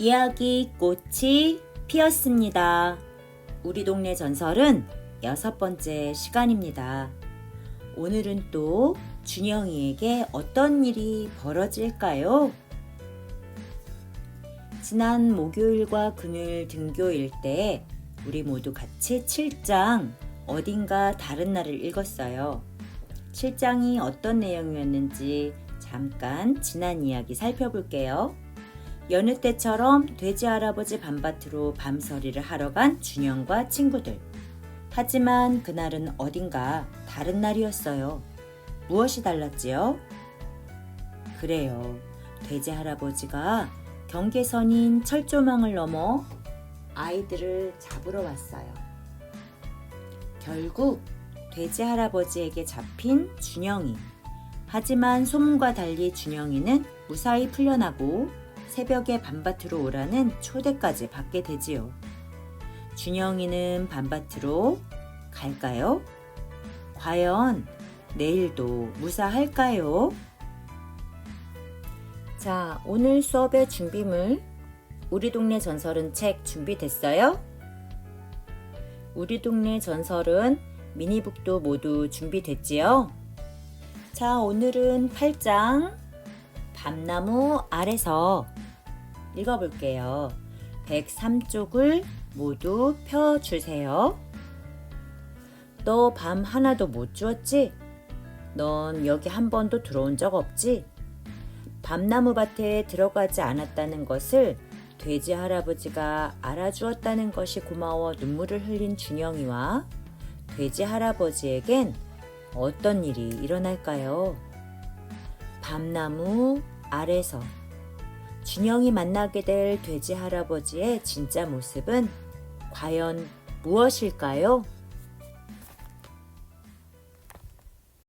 이야기 꽃이 피었습니다. 우리 동네 전설은 여섯 번째 시간입니다. 오늘은 또 준영이에게 어떤 일이 벌어질까요? 지난 목요일과 금요일 등교일 때 우리 모두 같이 7장 어딘가 다른 날을 읽었어요. 7장이 어떤 내용이었는지 잠깐 지난 이야기 살펴볼게요. 여느 때처럼 돼지 할아버지 밤밭으로 밤서리를 하러 간 준영과 친구들. 하지만 그날은 어딘가 다른 날이었어요. 무엇이 달랐지요? 그래요. 돼지 할아버지가 경계선인 철조망을 넘어 아이들을 잡으러 왔어요. 결국 돼지 할아버지에게 잡힌 준영이. 하지만 소문과 달리 준영이는 무사히 풀려나고 새벽에 밤밭으로 오라는 초대까지 받게 되지요. 준영이는 밤밭으로 갈까요? 과연 내일도 무사할까요? 자, 오늘 수업의 준비물 우리 동네 전설은 책 준비됐어요? 우리 동네 전설은 미니북도 모두 준비됐지요? 자, 오늘은 8장 밤나무 아래서 읽어볼게요. 103쪽을 모두 펴주세요. 너 밤 하나도 못 주었지? 넌 여기 한 번도 들어온 적 없지? 밤나무 밭에 들어가지 않았다는 것을 돼지 할아버지가 알아주었다는 것이 고마워 눈물을 흘린 준영이와 돼지 할아버지에겐 어떤 일이 일어날까요? 밤나무 아래서 준영이 만나게 될 돼지 할아버지의 진짜 모습은 과연 무엇일까요?